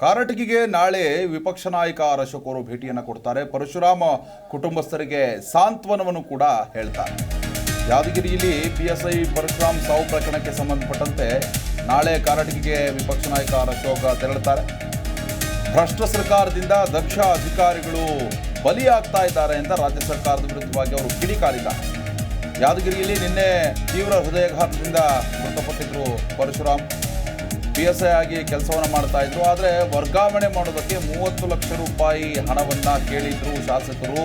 ಕಾರಟಗಿಗೆ ನಾಳೆ ವಿಪಕ್ಷ ನಾಯಕ ಅಶೋಕ್ ಭೇಟಿಯನ್ನು ಕೊಡ್ತಾರೆ. ಪರಶುರಾಮ ಕುಟುಂಬಸ್ಥರಿಗೆ ಸಾಂತ್ವನವನ್ನು ಕೂಡ ಹೇಳ್ತಾರೆ. ಯಾದಗಿರಿಯಲ್ಲಿ ಪಿ ಎಸ್ ಐ ಪರಶುರಾಮ್ ಸಾವು ಪ್ರಕರಣಕ್ಕೆ ಸಂಬಂಧಪಟ್ಟಂತೆ ನಾಳೆ ಕಾರಟಗಿಗೆ ವಿಪಕ್ಷ ನಾಯಕ ಅಶೋಕ್ ತೆರಳುತ್ತಾರೆ. ಭ್ರಷ್ಟ ಸರ್ಕಾರದಿಂದ ದಕ್ಷ ಅಧಿಕಾರಿಗಳು ಬಲಿಯಾಗ್ತಾ ಇದ್ದಾರೆ ಅಂತ ರಾಜ್ಯ ಸರ್ಕಾರದ ವಿರುದ್ಧವಾಗಿ ಅವರು ಕಿಡಿಕಾರಿದ್ದಾರೆ. ಯಾದಗಿರಿಯಲ್ಲಿ ನಿನ್ನೆ ತೀವ್ರ ಹೃದಯಾಘಾತದಿಂದ ಮೃತಪಟ್ಟಿದ್ರು ಪರಶುರಾಮ್. ಪಿ ಎಸ್ ಐ ಆಗಿ ಕೆಲಸವನ್ನು ಮಾಡ್ತಾ ಇದ್ರು. ಆದರೆ ವರ್ಗಾವಣೆ ಮಾಡೋದಕ್ಕೆ ಮೂವತ್ತು ಲಕ್ಷ ರೂಪಾಯಿ ಹಣವನ್ನು ಕೇಳಿದ್ರು ಶಾಸಕರು.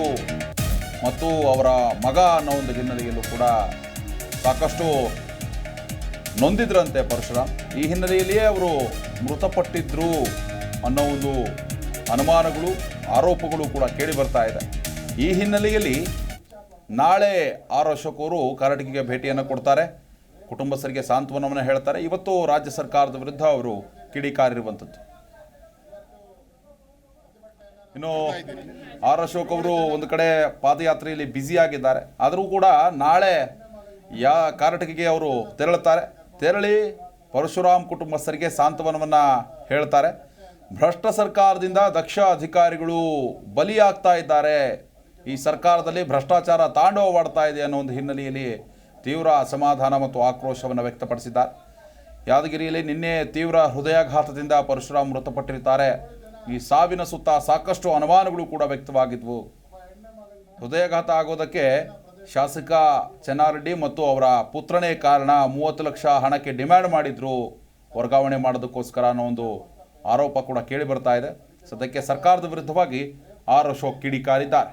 ಮತ್ತು ಅವರ ಮಗ ಅನ್ನೋ ಒಂದು ಹಿನ್ನೆಲೆಯಲ್ಲೂ ಕೂಡ ಸಾಕಷ್ಟು ನೊಂದಿದ್ರಂತೆ ಪರಶುರಾಮ್. ಈ ಹಿನ್ನೆಲೆಯಲ್ಲಿಯೇ ಅವರು ಮೃತಪಟ್ಟಿದ್ರು ಅನ್ನೋ ಒಂದು ಅನುಮಾನಗಳು, ಆರೋಪಗಳು ಕೂಡ ಕೇಳಿ ಬರ್ತಾ ಇದೆ. ಈ ಹಿನ್ನೆಲೆಯಲ್ಲಿ ನಾಳೆ ಆರ್ ಅಶೋಕ್ ಅವರು ಭೇಟಿಯನ್ನು ಕೊಡ್ತಾರೆ. ಕುಟುಂಬಸ್ಥರಿಗೆ ಸಾಂತ್ವನವನ್ನು ಹೇಳ್ತಾರೆ. ಇವತ್ತು ರಾಜ್ಯ ಸರ್ಕಾರದ ವಿರುದ್ಧ ಅವರು ಕಿಡಿಕಾರಿರುವಂಥದ್ದು. ಇನ್ನು ಆರ್ ಅಶೋಕ್ ಅವರು ಒಂದು ಕಡೆ ಪಾದಯಾತ್ರೆಯಲ್ಲಿ ಬ್ಯುಸಿ ಆಗಿದ್ದಾರೆ. ಆದರೂ ಕೂಡ ನಾಳೆ ಯಾ ಕಾರಟಗಿಗೆ ಅವರು ತೆರಳುತ್ತಾರೆ. ತೆರಳಿ ಪರಶುರಾಮ್ ಕುಟುಂಬಸ್ಥರಿಗೆ ಸಾಂತ್ವನವನ್ನು ಹೇಳ್ತಾರೆ. ಭ್ರಷ್ಟ ಸರ್ಕಾರದಿಂದ ದಕ್ಷ ಅಧಿಕಾರಿಗಳು ಬಲಿಯಾಗ್ತಾ ಇದ್ದಾರೆ. ಈ ಸರ್ಕಾರದಲ್ಲಿ ಭ್ರಷ್ಟಾಚಾರ ತಾಂಡವವಾಡ್ತಾ ಇದೆ ಅನ್ನೋ ಒಂದು ಹಿನ್ನೆಲೆಯಲ್ಲಿ ತೀವ್ರ ಅಸಮಾಧಾನ ಮತ್ತು ಆಕ್ರೋಶವನ್ನು ವ್ಯಕ್ತಪಡಿಸಿದ್ದಾರೆ. ಯಾದಗಿರಿಯಲ್ಲಿ ನಿನ್ನೆ ತೀವ್ರ ಹೃದಯಾಘಾತದಿಂದ ಪರಶುರಾಮ್ ಮೃತಪಟ್ಟಿರ್ತಾರೆ ಈ ಸಾವಿನ ಸುತ್ತ ಸಾಕಷ್ಟು ಅನುಮಾನಗಳು ಕೂಡ ವ್ಯಕ್ತವಾಗಿದ್ವು. ಹೃದಯಾಘಾತ ಆಗೋದಕ್ಕೆ ಶಾಸಕ ಚೆನ್ನಾರೆಡ್ಡಿ ಮತ್ತು ಅವರ ಪುತ್ರನೇ ಕಾರಣ ಮೂವತ್ತು ಲಕ್ಷ ಹಣಕ್ಕೆ ಡಿಮ್ಯಾಂಡ್ ಮಾಡಿದ್ರು. ವರ್ಗಾವಣೆ ಮಾಡೋದಕ್ಕೋಸ್ಕರ ಅನ್ನೋ ಒಂದು ಆರೋಪ ಕೂಡ ಕೇಳಿ ಬರ್ತಾ ಇದೆ. ಸದ್ಯಕ್ಕೆ ಸರ್ಕಾರದ ವಿರುದ್ಧವಾಗಿ ಆರ್ ಅಶೋಕ್ ಕಿಡಿಕಾರಿದ್ದಾರೆ.